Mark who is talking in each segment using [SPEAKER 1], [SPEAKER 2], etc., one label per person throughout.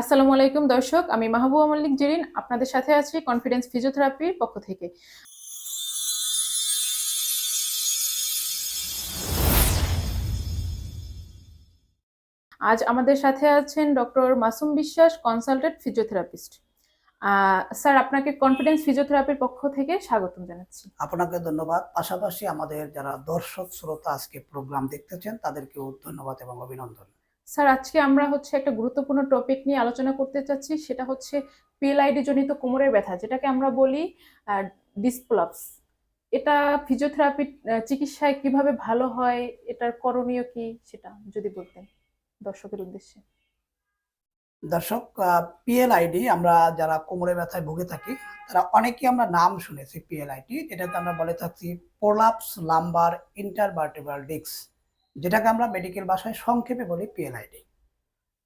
[SPEAKER 1] আসসালামু আলাইকুম দর্শক, আমি মাহবুবা মল্লিক জেরিন, আপনাদের সাথে আছি কনফিডেন্স ফিজিওথেরাপির পক্ষ থেকে। আজ আমাদের সাথে আছেন doctor Masum Biswas consultant physiotherapist sir, আপনাকে কনফিডেন্স ফিজিওথেরাপির পক্ষ থেকে স্বাগতম জানাচ্ছি।
[SPEAKER 2] আপনাকে ধন্যবাদ। পাশাপাশি আমাদের যারা দর্শক, শ্রোতা আজকে প্রোগ্রাম দেখতেছেন, তাদেরকেও ধন্যবাদ এবং অভিনন্দন।
[SPEAKER 1] স্যার, আজকে আমরা হচ্ছে একটা গুরুত্বপূর্ণ টপিক নিয়ে আলোচনা করতে চাচ্ছি, সেটা হচ্ছে পিএলআইডি জনিত কোমরের ব্যথা, যেটাকে আমরা বলি ডিসপ্লাপস এটা ফিজিওথেরাপি চিকিৎসায় কীভাবে ভালো হয়, এটার করণীয় কি, সেটা যদি বলতেন দর্শকের উদ্দেশ্যে।
[SPEAKER 2] দর্শক পিএলআইডি আমরা যারা কোমরে ব্যথায় ভুগে থাকি, তারা অনেকেই আমরা নাম শুনেছি পিএলআইডি, যেটাকে আমরা বলে থাকছি প্রোলাপস লাম্বার ইন্টারভার্টেব্রাল ডিস্ক যেটাকে আমরা মেডিকেল ভাষায় সংক্ষেপে বলি পিএলআইডি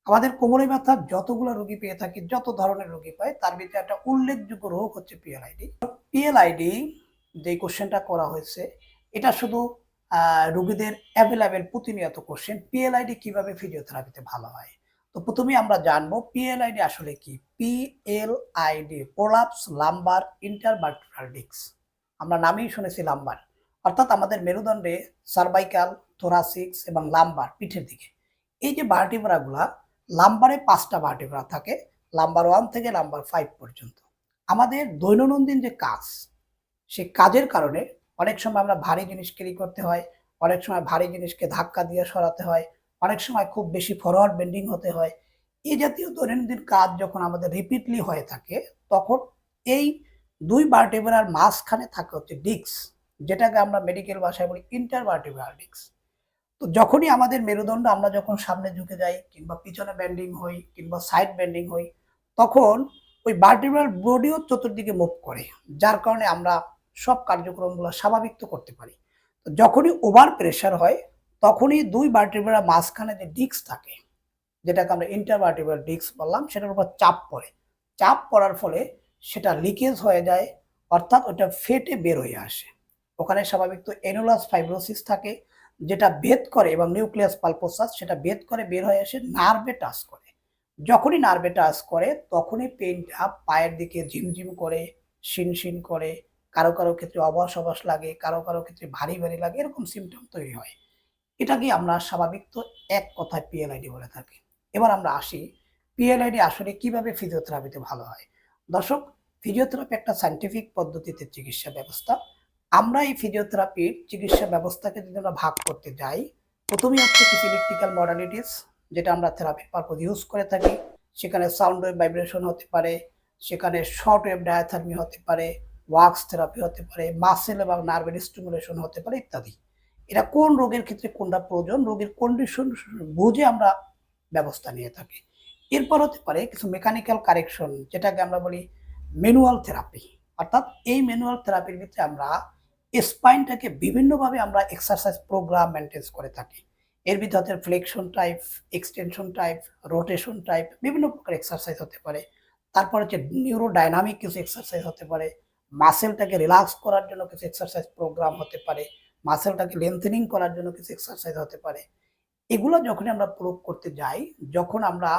[SPEAKER 2] আমাদের কোমরে ব্যথার যতগুলো রোগী পেয়ে থাকি, যত ধরনের রোগী পায়, তার ভিতরে একটা উল্লেখযোগ্য রোগ হচ্ছে পিএলআইডি পিএলআইডি যে কোশ্চেনটা করা হয়েছে, এটা শুধু রোগীদের অ্যাভেলেবেল প্রতিনিয়ত কোশ্চেন পিএলআইডি কীভাবে ফিজিওথেরাপিতে ভালো হয়? তো প্রথমে আমরা জানব পিএলআইডি আসলে কি? PLID prolapse lumbar intervertebral disc আমরা নামেই শুনেছি লাম্বার অর্থাৎ আমাদের মেরুদণ্ডে সার্ভাইকাল থোরাসিক্স এবং লাম্বার পিঠের দিকে। এই যে ভার্টিব্রাগুলা লাম্বারে পাঁচটা ভার্টিব্রা থাকে লাম্বার ওয়ান থেকে লাম্বার ফাইভ পর্যন্ত। আমাদের দৈনন্দিন যে কাজ সেই কাজের কারণে অনেক সময় আমরা ভারী জিনিস ক্যারি করতে হয়, অনেক সময় ভারী জিনিসকে ধাক্কা দিয়ে সরাতে হয়, অনেক সময় খুব বেশি ফরওয়ার্ড বেন্ডিং হতে হয়। এই জাতীয় দৈনন্দিন কাজ যখন আমাদের রিপিটলি হয়ে থাকে, তখন এই দুই ভার্টিব্রার মাঝখানে থাকে হচ্ছে ডিস্ক যেটাকে আমরা মেডিকেল ভাষায় বলি ইন্টারভার্টিব্রাল ডিস্ক তো যখনই আমাদের মেরুদণ্ড আমরা যখন সামনে ঝুঁকে যাই কিংবা পিছনে ব্যান্ডিং হই কিংবা সাইড ব্যান্ডিং হই, তখন ওই ভার্টিব্রাল বডিও চতুর্দিকে মুভ করে, যার কারণে আমরা সব কার্যক্রমগুলো স্বাভাবিক তো করতে পারি। তো যখনই ওভার প্রেশার হয়, তখনই দুই ভার্টিব্রা মাঝখানে যে ডিস্ক থাকে, যেটাকে আমরা ইন্টারভার্টিব্রাল ডিস্ক বললাম, সেটার উপর চাপ পড়ে। চাপ পড়ার ফলে সেটা লিকেজ হয়ে যায়, অর্থাৎ ওটা ফেটে বের হয়ে আসে। ওখানে স্বাভাবিক তো এনোলাস ফাইব্রোসিস থাকে যেটা ভেদ করে এবং নিউক্লিয়াস পালপোসাস সেটা ভেদ করে বের হয়ে আসে নার্ভে টাচ করে। যখনই নার্ভে টাচ করে, তখনই পেনটা পায়ের দিকে ঝিমঝিম করে, শিনশিন করে, কারও কারও ক্ষেত্রে অবশ অবশ লাগে, কারও কারও ক্ষেত্রে ভারী ভারী লাগে, এরকম সিমটম তৈরি হয়। এটাকে আমরা স্বাভাবিক তো এক কথায় পিএলআইডি বলে থাকি। এবার আমরা আসি পিএলআইডি আসলে কীভাবে ফিজিওথেরাপিতে ভালো হয়? দর্শক ফিজিওথেরাপি একটা সাইন্টিফিক পদ্ধতিতে চিকিৎসা ব্যবস্থা। আমরা এই ফিজিওথেরাপির চিকিৎসা ব্যবস্থাকে যদি আমরা ভাগ করতে যাই, প্রথমেই হচ্ছে কিছু ইলেকট্রিক্যাল মডালিটিস যেটা আমরা থেরাপির পারপোজ ইউজ করে থাকি। সেখানে সাউন্ড ওয়েভ ভাইব্রেশন হতে পারে, সেখানে শর্ট ওয়েভ ডায়াথার্মি হতে পারে ওয়াক্স থেরাপি হতে পারে মাসেল এবং নার্ভের স্টিমুলেশন হতে পারে ইত্যাদি। এটা কোন রোগের ক্ষেত্রে কোনটা প্রয়োজন, রোগের কন্ডিশন বুঝে আমরা ব্যবস্থা নিয়ে থাকি। এরপর হতে পারে কিছু মেকানিক্যাল কারেকশন যেটাকে আমরা বলি ম্যানুয়াল থেরাপি অর্থাৎ এই ম্যানুয়াল থেরাপির ভিতরে আমরা স্পাইনটাকে বিভিন্নভাবে আমরা এক্সারসাইজ প্রোগ্রাম মেনটেন করে থাকি। এর ভিতরে flexion type extension type rotation type বিভিন্ন প্রকার এক্সারসাইজ হতে পারে। তারপর হচ্ছে নিউরো ডাইনামিক কিছু এক্সারসাইজ হতে পারে। মাসেলটাকে রিল্যাক্স করার জন্য কিছু এক্সারসাইজ প্রোগ্রাম হতে পারে। মাসেলটাকে লেন্থেনিং করার জন্য কিছু এক্সারসাইজ হতে পারে। এগুলো যখন আমরা প্রয়োগ করতে যাই, যখন আমরা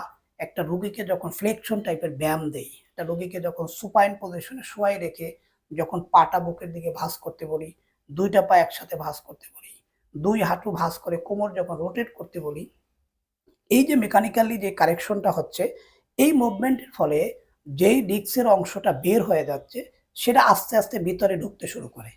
[SPEAKER 2] একটা রুগীকে যখন ফ্লেকশন টাইপের ব্যায়াম দেই, একটা রুগীকে যখন সুপাইন পজিশনে শোয়াই রেখে যখন পাটা বুকের দিকে ভাঁজ করতে বলি, দুইটা পা একসাথে ভাঁজ করতে বলি, দুই হাঁটু ভাঁজ করে কোমর যখন রোটেট করতে বলি, এই যে মেকানিক্যালি যে কারেকশনটা হচ্ছে, এই মুভমেন্টের ফলে যেই ডিস্কের অংশটা বের হয়ে যাচ্ছে, সেটা আস্তে আস্তে ভিতরে ঢুকতে শুরু করে।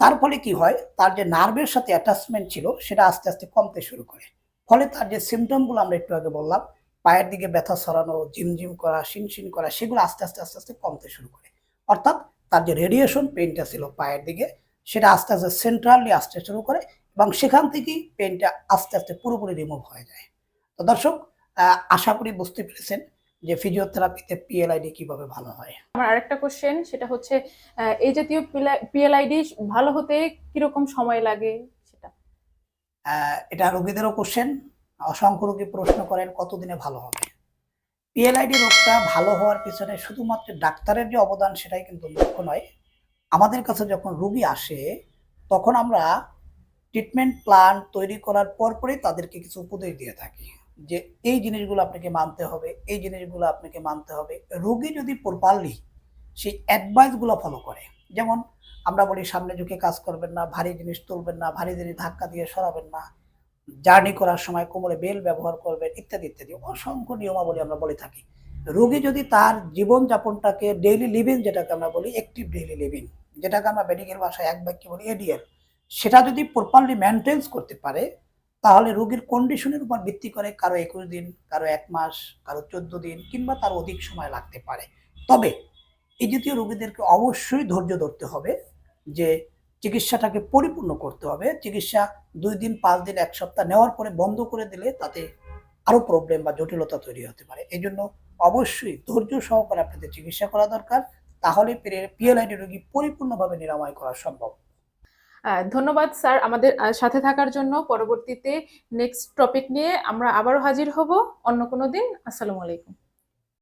[SPEAKER 2] তার ফলে কি হয়, তার যে নার্ভের সাথে অ্যাটাচমেন্ট ছিল, সেটা আস্তে আস্তে কমতে শুরু করে। ফলে তার যে সিমটমগুলো আমরা একটু আগে বললাম, পায়ের দিকে ব্যথা সরানো, ঝিমঝিম করা, শিনশিন করা, সেগুলো আস্তে আস্তে আস্তে আস্তে কমতে শুরু করে। অর্থাৎ তার যে রেডিয়েশন পেনটা ছিল পায়ের দিকে সেটা আস্তে আস্তে সেন্ট্রালি আসতে শুরু করে এবং সেখান থেকেই পেনটা আস্তে আস্তে পুরোপুরি রিমুভ হয়ে যায়। তো দর্শক আশা করি বুঝতে পেরেছেন যে ফিজিওথেরাপিতে পিএলআইডি কীভাবে ভালো হয়।
[SPEAKER 1] আমার আরেকটা কোশ্চেন সেটা হচ্ছে এই জাতীয় পিএলআইডি ভালো হতে কীরকম সময় লাগে সেটা?
[SPEAKER 2] আহ, এটা রোগীদেরও কোশ্চেন অসংখ্য রোগী প্রশ্ন করেন কতদিনে ভালো হবে? পিএলআইডি রোগটা ভালো হওয়ার পিছনে শুধুমাত্র ডাক্তারের যে অবদান সেটাই কিন্তু মুখ্য নয়। আমাদের কাছে যখন রুগী আসে, তখন আমরা ট্রিটমেন্ট প্ল্যান তৈরি করার পরপরই তাদেরকে কিছু উপদেশ দিয়ে থাকি যে, এই জিনিসগুলো আপনাকে মানতে হবে, এই জিনিসগুলো আপনাকে মানতে হবে। রোগী যদি প্রপারলি সেই অ্যাডভাইসগুলো ফলো করে, যেমন আমরা বলি সামনে ঝুঁকে কাজ করবেন না, ভারী জিনিস তুলবেন না, ভারী জিনিস ধাক্কা দিয়ে সরাবেন না জার্নি করার সময় কোমরে বেল ব্যবহার করবেন, ইত্যাদি ইত্যাদি। অসংখ্য নিয়মাবলী আমরা বলে থাকি। রোগী যদি তার জীবনযাপনটাকে ডেইলি লিভিং যেটাকে আমরা বলি অ্যাক্টিভ ডেইলি লিভিং যেটাকে আমরা মেডিকেল ভাষায় এক বাক্যে বলি এডিএল সেটা যদি প্রপারলি মেনটেন্স করতে পারে, তাহলে রোগীর কন্ডিশনের উপর ভিত্তি করে কারও একুশ দিন, কারও এক মাস, কারও চোদ্দ দিন, কিংবা তার অধিক সময় লাগতে পারে। তবে এই জাতীয় রোগীদেরকে অবশ্যই ধৈর্য ধরতে হবে যে চিকিৎসাটাকে পরিপূর্ণ করতে হবে। চিকিৎসা দুই দিন, পাঁচ দিন, এক সপ্তাহ নেওয়ার পরে বন্ধ করে দিলে তাতে আরও প্রবলেম বা জটিলতা তৈরি হতে পারে। এই জন্য অবশ্যই ধৈর্য সহকারে আপনাদের চিকিৎসা করা দরকার। তাহলে পিএলআইডি রোগী পরিপূর্ণভাবে নিরাময় করা সম্ভব।
[SPEAKER 1] ধন্যবাদ স্যার আমাদের সাথে থাকার জন্য। পরবর্তীতে নেক্সট টপিক নিয়ে আমরা আবারও হাজির হব। অন্য কোনো দিন। আসসালামু আলাইকুম।